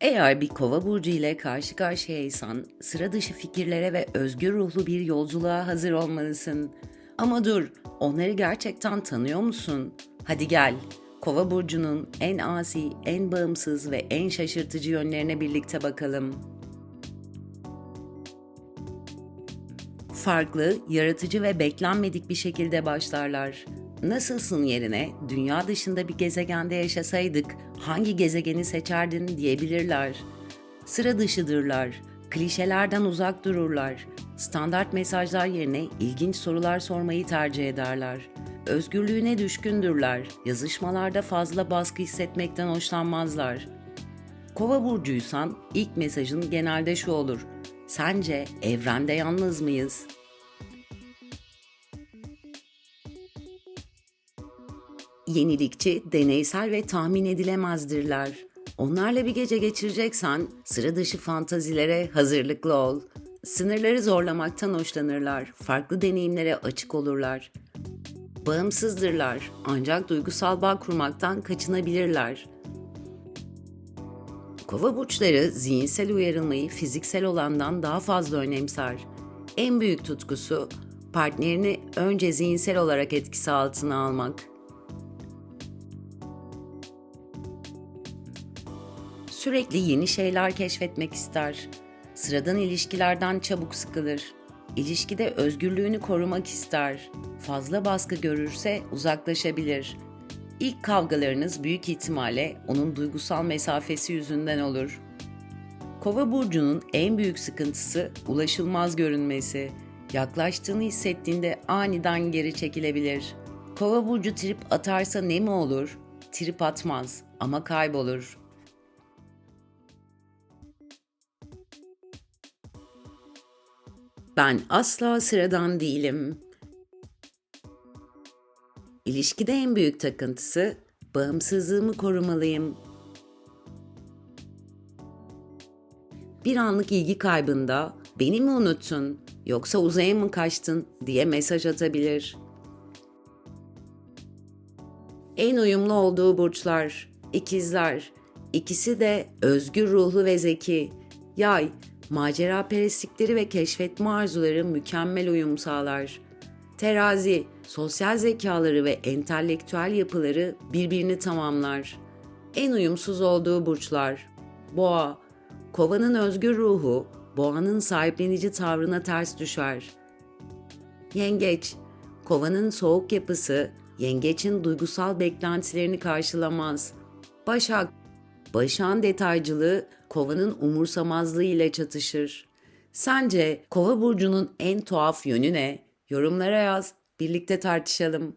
Eğer bir kova burcu ile karşı karşıyaysan sıra dışı fikirlere ve özgür ruhlu bir yolculuğa hazır olmalısın. Ama dur, onları gerçekten tanıyor musun? Hadi gel. Kova burcunun en asi, en bağımsız ve en şaşırtıcı yönlerine birlikte bakalım. Farklı, yaratıcı ve beklenmedik bir şekilde başlarlar. Nasılsın yerine dünya dışında bir gezegende yaşasaydık hangi gezegeni seçerdin diyebilirler. Sıra dışıdırlar, klişelerden uzak dururlar. Standart mesajlar yerine ilginç sorular sormayı tercih ederler. Özgürlüğüne düşkündürler. Yazışmalarda fazla baskı hissetmekten hoşlanmazlar. Kova burcuysan ilk mesajın genelde şu olur. Sence evrende yalnız mıyız? Yenilikçi, deneysel ve tahmin edilemezdirler. Onlarla bir gece geçireceksen sıra dışı fantazilere hazırlıklı ol. Sınırları zorlamaktan hoşlanırlar, farklı deneyimlere açık olurlar. Bağımsızdırlar ancak duygusal bağ kurmaktan kaçınabilirler. Kova burçları zihinsel uyarılmayı fiziksel olandan daha fazla önemser. En büyük tutkusu partnerini önce zihinsel olarak etkisi altına almak. Sürekli yeni şeyler keşfetmek ister. Sıradan ilişkilerden çabuk sıkılır. İlişkide özgürlüğünü korumak ister. Fazla baskı görürse uzaklaşabilir. İlk kavgalarınız büyük ihtimalle onun duygusal mesafesi yüzünden olur. Kova burcunun en büyük sıkıntısı ulaşılmaz görünmesi. Yaklaştığını hissettiğinde aniden geri çekilebilir. Kova burcu trip atarsa ne mi olur? Trip atmaz ama kaybolur. Ben asla sıradan değilim. İlişkide en büyük takıntısı bağımsızlığımı korumalıyım. Bir anlık ilgi kaybında beni mi unuttun yoksa uzaya mı kaçtın diye mesaj atabilir. En uyumlu olduğu burçlar ikizler. İkisi de özgür ruhlu ve zeki. Yay, macera perestlikleri ve keşfetme arzuları mükemmel uyum sağlar. Terazi, sosyal zekaları ve entelektüel yapıları birbirini tamamlar. En uyumsuz olduğu burçlar. Boğa, kovanın özgür ruhu, boğanın sahiplenici tavrına ters düşer. Yengeç, kovanın soğuk yapısı, yengeçin duygusal beklentilerini karşılamaz. Başak, Başak'ın detaycılığı kovanın umursamazlığı ile çatışır. Sence kova burcunun en tuhaf yönü ne? Yorumlara yaz, birlikte tartışalım.